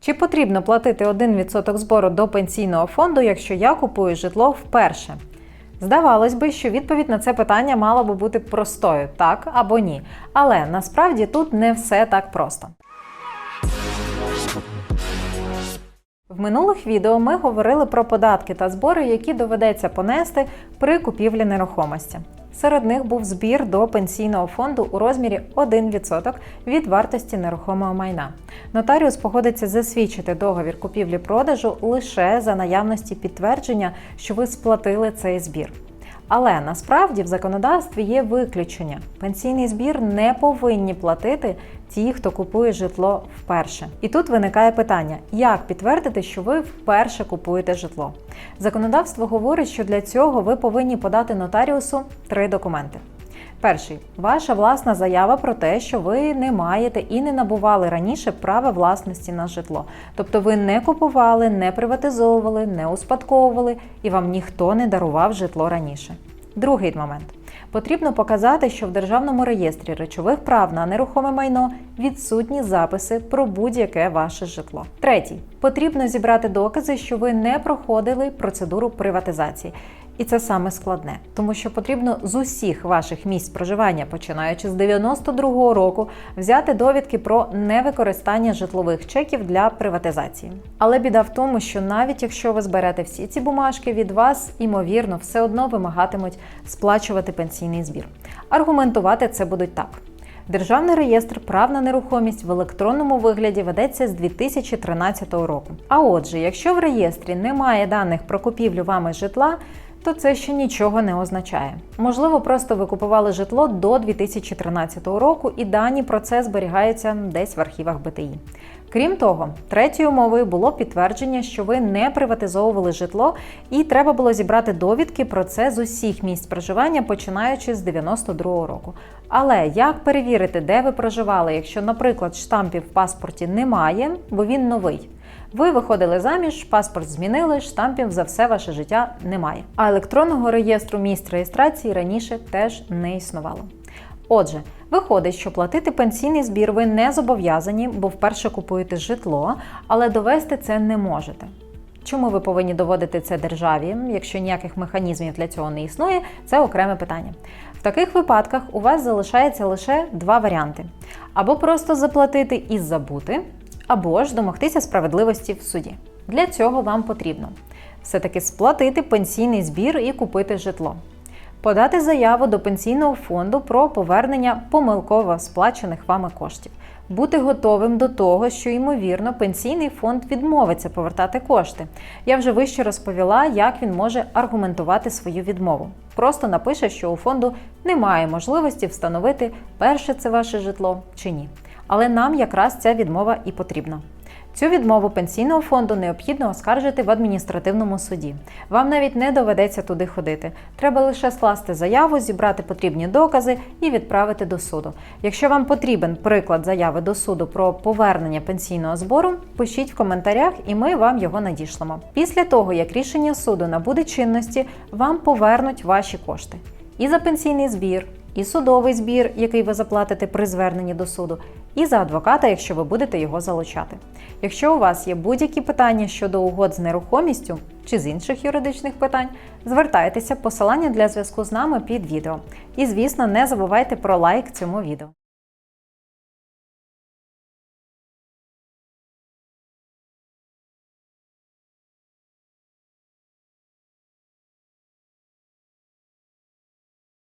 Чи потрібно платити 1% збору до пенсійного фонду, якщо я купую житло вперше? Здавалось би, що відповідь на це питання мала би бути простою так або ні. Але насправді тут не все так просто. В минулих відео ми говорили про податки та збори, які доведеться понести при купівлі нерухомості. Серед них був збір до пенсійного фонду у розмірі 1% від вартості нерухомого майна. Нотаріус погодиться засвідчити договір купівлі-продажу лише за наявності підтвердження, що ви сплатили цей збір. Але насправді в законодавстві є виключення. Пенсійний збір не повинні платити ті, хто купує житло вперше. І тут виникає питання: як підтвердити, що ви вперше купуєте житло? Законодавство говорить, що для цього ви повинні подати нотаріусу три документи. Перший ваша власна заява про те, що ви не маєте і не набували раніше права власності на житло. Тобто ви не купували, не приватизовували, не успадковували і вам ніхто не дарував житло раніше. Другий момент. Потрібно показати, що в Державному реєстрі речових прав на нерухоме майно відсутні записи про будь-яке ваше житло. Третій потрібно зібрати докази, що ви не проходили процедуру приватизації. І це саме складне, тому що потрібно з усіх ваших місць проживання, починаючи з 92-го року, взяти довідки про невикористання житлових чеків для приватизації. Але біда в тому, що навіть якщо ви зберете всі ці бумажки, від вас імовірно все одно вимагатимуть сплачувати пенсійний збір. Аргументувати це будуть так. Державний реєстр прав на нерухомість в електронному вигляді ведеться з 2013 року. А отже, якщо в реєстрі немає даних про купівлю вами житла, то це ще нічого не означає. Можливо, просто ви купували житло до 2013 року, і дані про це зберігаються десь в архівах БТІ. Крім того, третьою умовою було підтвердження, що ви не приватизовували житло, і треба було зібрати довідки про це з усіх місць проживання, починаючи з 92-го року. Але як перевірити, де ви проживали, якщо, наприклад, штампів в паспорті немає, бо він новий? Ви виходили заміж, паспорт змінили, штампів за все ваше життя немає. А електронного реєстру місць реєстрації раніше теж не існувало. Отже, виходить, що платити пенсійний збір ви не зобов'язані, бо вперше купуєте житло, але довести це не можете. Чому ви повинні доводити це державі, якщо ніяких механізмів для цього не існує, це окреме питання. В таких випадках у вас залишається лише два варіанти: або просто заплатити і забути, або ж домогтися справедливості в суді. Для цього вам потрібно все-таки сплатити пенсійний збір і купити житло, подати заяву до пенсійного фонду про повернення помилково сплачених вами коштів, бути готовим до того, що ймовірно пенсійний фонд відмовиться повертати кошти. Я вже вище розповіла, як він може аргументувати свою відмову. Просто напише, що у фонду немає можливості встановити, перше це ваше житло чи ні. Але нам якраз ця відмова і потрібна. Цю відмову пенсійного фонду необхідно оскаржити в адміністративному суді. Вам навіть не доведеться туди ходити. Треба лише скласти заяву, зібрати потрібні докази і відправити до суду. Якщо вам потрібен приклад заяви до суду про повернення пенсійного збору, пишіть в коментарях, і ми вам його надішлемо. Після того, як рішення суду набуде чинності, вам повернуть ваші кошти і за пенсійний збір, і судовий збір, який ви заплатите при зверненні до суду, і за адвоката, якщо ви будете його залучати. Якщо у вас є будь-які питання щодо угод з нерухомістю чи з інших юридичних питань, звертайтеся посилання для зв'язку з нами під відео. І, звісно, не забувайте про лайк цьому відео.